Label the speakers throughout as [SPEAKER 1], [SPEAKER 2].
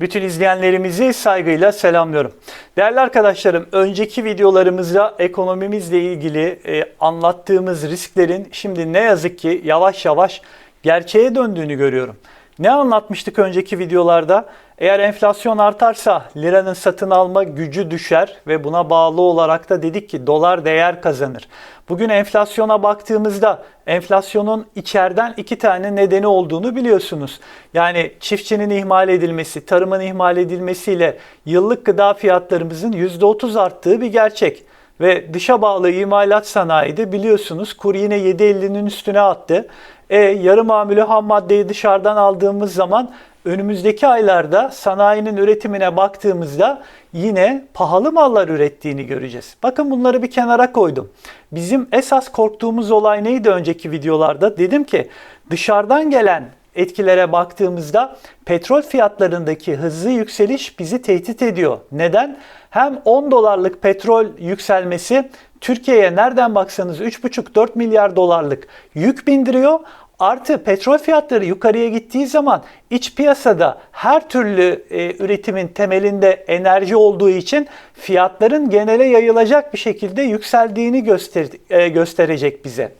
[SPEAKER 1] Bütün izleyenlerimizi saygıyla selamlıyorum. Değerli arkadaşlarım, önceki videolarımızda ekonomimizle ilgili e, anlattığımız risklerin şimdi ne yazık ki yavaş yavaş gerçeğe döndüğünü görüyorum. Ne anlatmıştık önceki videolarda? Eğer enflasyon artarsa liranın satın alma gücü düşer ve buna bağlı olarak da dedik ki dolar değer kazanır. Bugün enflasyona baktığımızda enflasyonun içeriden iki tane nedeni olduğunu biliyorsunuz. Yani çiftçinin ihmal edilmesi, tarımın ihmal edilmesiyle yıllık gıda fiyatlarımızın %30 arttığı bir gerçek. Ve dışa bağlı imalat sanayide biliyorsunuz kur yine 7.50'nin üstüne attı. E, yarı mamülü ham maddeyi dışarıdan aldığımız zaman önümüzdeki aylarda sanayinin üretimine baktığımızda yine pahalı mallar ürettiğini göreceğiz. Bakın bunları bir kenara koydum. Bizim esas korktuğumuz olay neydi önceki videolarda? Dedim ki dışarıdan gelen etkilere baktığımızda petrol fiyatlarındaki hızlı yükseliş bizi tehdit ediyor. Neden? Hem 10 dolarlık petrol yükselmesi Türkiye'ye nereden baksanız 3,5-4 milyar dolarlık yük bindiriyor. Artı petrol fiyatları yukarıya gittiği zaman iç piyasada her türlü e, üretimin temelinde enerji olduğu için fiyatların genele yayılacak bir şekilde yükseldiğini göster e, gösterecek bize.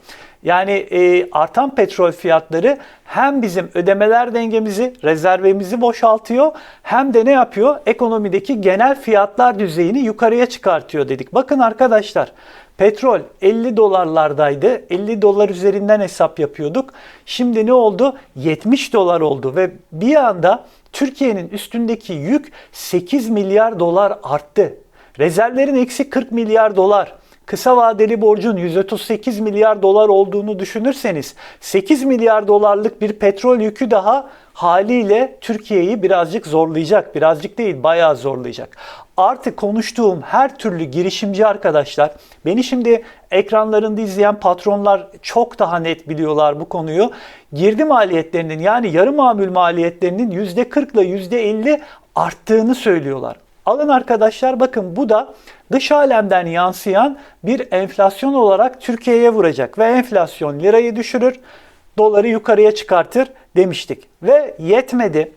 [SPEAKER 1] Yani e, artan petrol fiyatları hem bizim ödemeler dengemizi, rezervimizi boşaltıyor hem de ne yapıyor? Ekonomideki genel fiyatlar düzeyini yukarıya çıkartıyor dedik. Bakın arkadaşlar petrol 50 dolarlardaydı. 50 dolar üzerinden hesap yapıyorduk. Şimdi ne oldu? 70 dolar oldu ve bir anda Türkiye'nin üstündeki yük 8 milyar dolar arttı. Rezervlerin eksi 40 milyar dolar kısa vadeli borcun 138 milyar dolar olduğunu düşünürseniz 8 milyar dolarlık bir petrol yükü daha haliyle Türkiye'yi birazcık zorlayacak. Birazcık değil bayağı zorlayacak. Artık konuştuğum her türlü girişimci arkadaşlar beni şimdi ekranlarında izleyen patronlar çok daha net biliyorlar bu konuyu. Girdi maliyetlerinin yani yarı mamül maliyetlerinin %40 ile %50 arttığını söylüyorlar. Alın arkadaşlar bakın bu da dış alemden yansıyan bir enflasyon olarak Türkiye'ye vuracak ve enflasyon lirayı düşürür, doları yukarıya çıkartır demiştik. Ve yetmedi.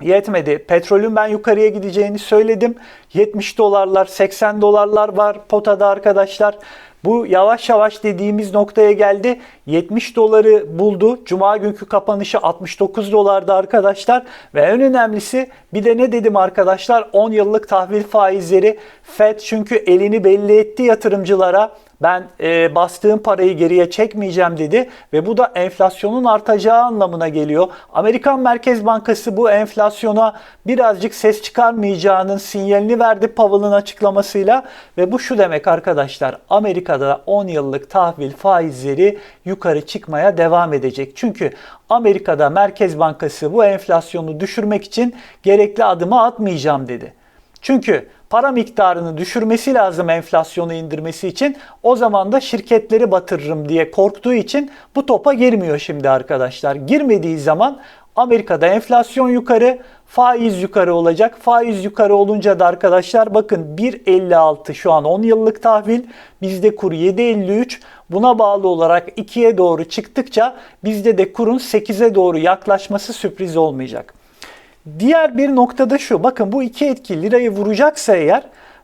[SPEAKER 1] Yetmedi. Petrolün ben yukarıya gideceğini söyledim. 70 dolarlar, 80 dolarlar var potada arkadaşlar. Bu yavaş yavaş dediğimiz noktaya geldi. 70 doları buldu. Cuma günkü kapanışı 69 dolardı arkadaşlar. Ve en önemlisi bir de ne dedim arkadaşlar? 10 yıllık tahvil faizleri FED çünkü elini belli etti yatırımcılara ben e, bastığım parayı geriye çekmeyeceğim dedi ve bu da enflasyonun artacağı anlamına geliyor. Amerikan Merkez Bankası bu enflasyona birazcık ses çıkarmayacağının sinyalini verdi Powell'ın açıklamasıyla ve bu şu demek arkadaşlar Amerika'da 10 yıllık tahvil faizleri yukarı çıkmaya devam edecek. Çünkü Amerika'da Merkez Bankası bu enflasyonu düşürmek için gerekli adımı atmayacağım dedi. Çünkü para miktarını düşürmesi lazım enflasyonu indirmesi için. O zaman da şirketleri batırırım diye korktuğu için bu topa girmiyor şimdi arkadaşlar. Girmediği zaman Amerika'da enflasyon yukarı, faiz yukarı olacak. Faiz yukarı olunca da arkadaşlar bakın 1.56 şu an 10 yıllık tahvil. Bizde kur 7.53. Buna bağlı olarak 2'ye doğru çıktıkça bizde de kurun 8'e doğru yaklaşması sürpriz olmayacak. Diğer bir noktada şu. Bakın bu iki etki lirayı vuracaksa eğer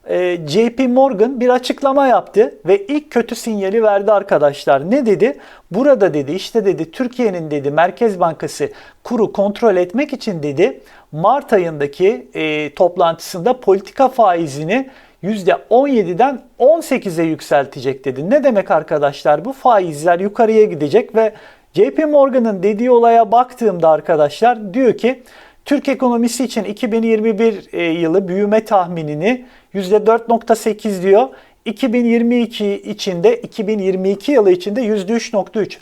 [SPEAKER 1] e, JP Morgan bir açıklama yaptı ve ilk kötü sinyali verdi arkadaşlar. Ne dedi? Burada dedi işte dedi Türkiye'nin dedi Merkez Bankası kuru kontrol etmek için dedi Mart ayındaki e, toplantısında politika faizini %17'den 18'e yükseltecek dedi. Ne demek arkadaşlar? Bu faizler yukarıya gidecek ve JP Morgan'ın dediği olaya baktığımda arkadaşlar diyor ki Türk ekonomisi için 2021 e, yılı büyüme tahminini %4.8 diyor. 2022 içinde 2022 yılı içinde %3.3.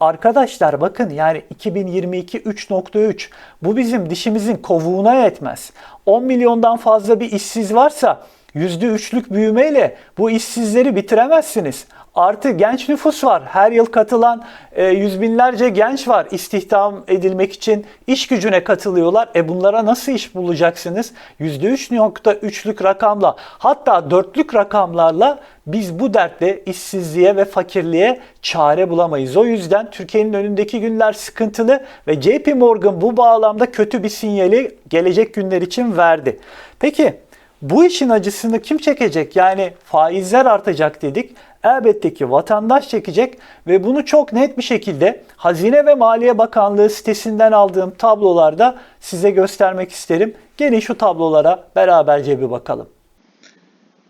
[SPEAKER 1] Arkadaşlar bakın yani 2022 3.3 bu bizim dişimizin kovuğuna yetmez. 10 milyondan fazla bir işsiz varsa %3'lük büyümeyle bu işsizleri bitiremezsiniz. Artı genç nüfus var. Her yıl katılan e, yüz binlerce genç var. İstihdam edilmek için iş gücüne katılıyorlar. E bunlara nasıl iş bulacaksınız? %3.3'lük rakamla hatta dörtlük rakamlarla biz bu dertle işsizliğe ve fakirliğe çare bulamayız. O yüzden Türkiye'nin önündeki günler sıkıntılı ve JP Morgan bu bağlamda kötü bir sinyali gelecek günler için verdi. Peki bu işin acısını kim çekecek? Yani faizler artacak dedik. Elbette ki vatandaş çekecek ve bunu çok net bir şekilde Hazine ve Maliye Bakanlığı sitesinden aldığım tablolarda size göstermek isterim. Gelin şu tablolara beraberce bir bakalım.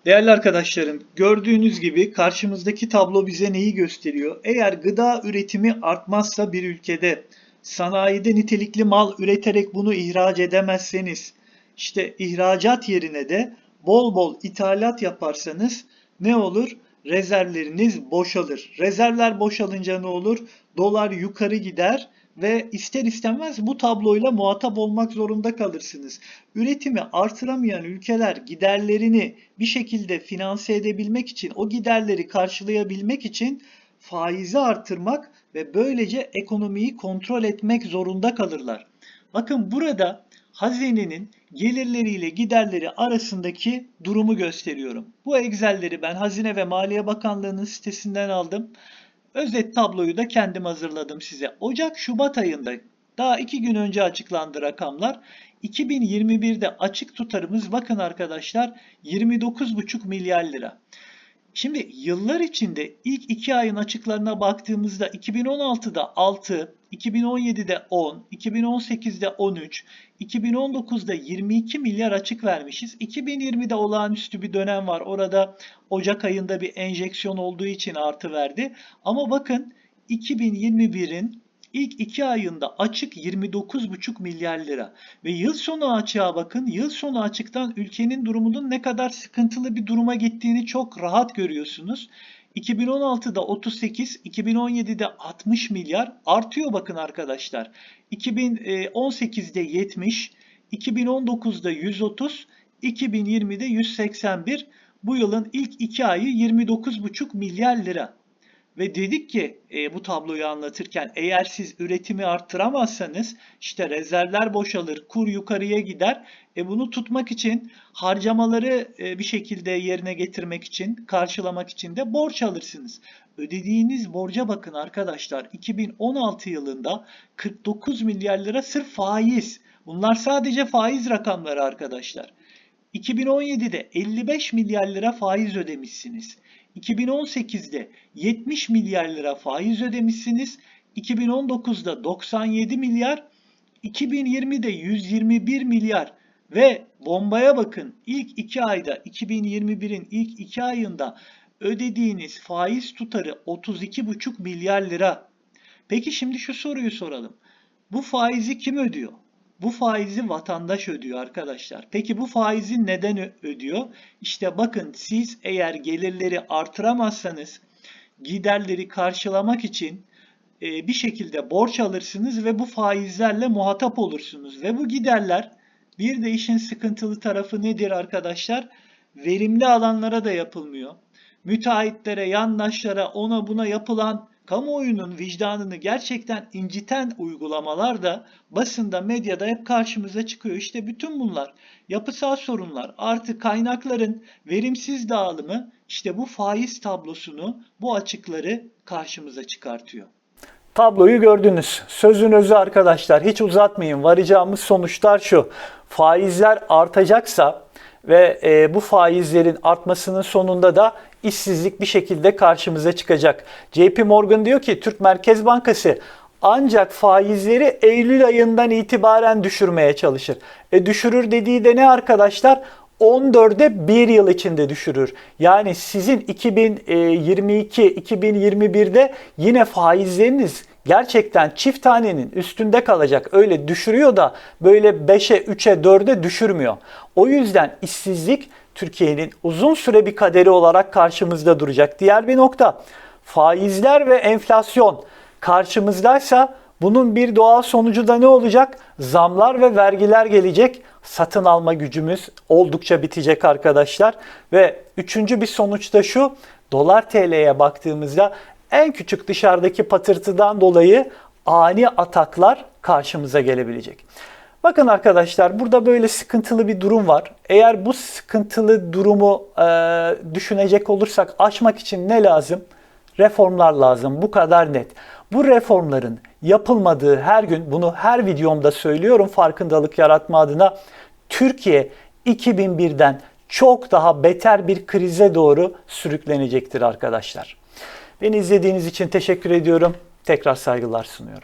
[SPEAKER 1] Değerli arkadaşlarım, gördüğünüz gibi karşımızdaki tablo bize neyi gösteriyor? Eğer gıda üretimi artmazsa bir ülkede, sanayide nitelikli mal üreterek bunu ihraç edemezseniz, işte ihracat yerine de bol bol ithalat yaparsanız ne olur? Rezervleriniz boşalır. Rezervler boşalınca ne olur? Dolar yukarı gider ve ister istemez bu tabloyla muhatap olmak zorunda kalırsınız. Üretimi artıramayan ülkeler giderlerini bir şekilde finanse edebilmek için, o giderleri karşılayabilmek için faizi artırmak ve böylece ekonomiyi kontrol etmek zorunda kalırlar. Bakın burada hazinenin gelirleriyle giderleri arasındaki durumu gösteriyorum. Bu Excel'leri ben Hazine ve Maliye Bakanlığı'nın sitesinden aldım. Özet tabloyu da kendim hazırladım size. Ocak-Şubat ayında daha iki gün önce açıklandı rakamlar. 2021'de açık tutarımız bakın arkadaşlar 29,5 milyar lira. Şimdi yıllar içinde ilk iki ayın açıklarına baktığımızda 2016'da 6, 2017'de 10, 2018'de 13, 2019'da 22 milyar açık vermişiz. 2020'de olağanüstü bir dönem var. Orada Ocak ayında bir enjeksiyon olduğu için artı verdi. Ama bakın 2021'in İlk iki ayında açık 29,5 milyar lira. Ve yıl sonu açığa bakın. Yıl sonu açıktan ülkenin durumunun ne kadar sıkıntılı bir duruma gittiğini çok rahat görüyorsunuz. 2016'da 38, 2017'de 60 milyar artıyor bakın arkadaşlar. 2018'de 70, 2019'da 130, 2020'de 181. Bu yılın ilk iki ayı 29,5 milyar lira. Ve dedik ki e, bu tabloyu anlatırken eğer siz üretimi arttıramazsanız işte rezervler boşalır, kur yukarıya gider. E, bunu tutmak için harcamaları e, bir şekilde yerine getirmek için, karşılamak için de borç alırsınız. Ödediğiniz borca bakın arkadaşlar 2016 yılında 49 milyar lira sırf faiz. Bunlar sadece faiz rakamları arkadaşlar. 2017'de 55 milyar lira faiz ödemişsiniz. 2018'de 70 milyar lira faiz ödemişsiniz. 2019'da 97 milyar, 2020'de 121 milyar ve bombaya bakın ilk 2 ayda 2021'in ilk 2 ayında ödediğiniz faiz tutarı 32,5 milyar lira. Peki şimdi şu soruyu soralım. Bu faizi kim ödüyor? Bu faizi vatandaş ödüyor arkadaşlar. Peki bu faizi neden ödüyor? İşte bakın siz eğer gelirleri artıramazsanız giderleri karşılamak için e, bir şekilde borç alırsınız ve bu faizlerle muhatap olursunuz. Ve bu giderler bir de işin sıkıntılı tarafı nedir arkadaşlar? Verimli alanlara da yapılmıyor. Müteahhitlere, yandaşlara, ona buna yapılan kamuoyunun vicdanını gerçekten inciten uygulamalar da basında, medyada hep karşımıza çıkıyor. İşte bütün bunlar yapısal sorunlar, artı kaynakların verimsiz dağılımı işte bu faiz tablosunu, bu açıkları karşımıza çıkartıyor. Tabloyu gördünüz. Sözün özü arkadaşlar hiç uzatmayın. Varacağımız sonuçlar şu. Faizler artacaksa ve e, bu faizlerin artmasının sonunda da işsizlik bir şekilde karşımıza çıkacak. JP Morgan diyor ki Türk Merkez Bankası ancak faizleri Eylül ayından itibaren düşürmeye çalışır. E düşürür dediği de ne arkadaşlar? 14'e 1 yıl içinde düşürür. Yani sizin 2022-2021'de yine faizleriniz gerçekten çift tanenin üstünde kalacak. Öyle düşürüyor da böyle 5'e, 3'e, 4'e düşürmüyor. O yüzden işsizlik Türkiye'nin uzun süre bir kaderi olarak karşımızda duracak. Diğer bir nokta faizler ve enflasyon karşımızdaysa Bunun bir doğal sonucu da ne olacak? Zamlar ve vergiler gelecek. Satın alma gücümüz oldukça bitecek arkadaşlar. Ve üçüncü bir sonuç da şu. Dolar TL'ye baktığımızda en küçük dışarıdaki patırtıdan dolayı ani ataklar karşımıza gelebilecek. Bakın arkadaşlar burada böyle sıkıntılı bir durum var. Eğer bu sıkıntılı durumu e, düşünecek olursak aşmak için ne lazım? Reformlar lazım. Bu kadar net. Bu reformların yapılmadığı her gün bunu her videomda söylüyorum farkındalık yaratma adına Türkiye 2001'den çok daha beter bir krize doğru sürüklenecektir arkadaşlar. Beni izlediğiniz için teşekkür ediyorum. Tekrar saygılar sunuyorum.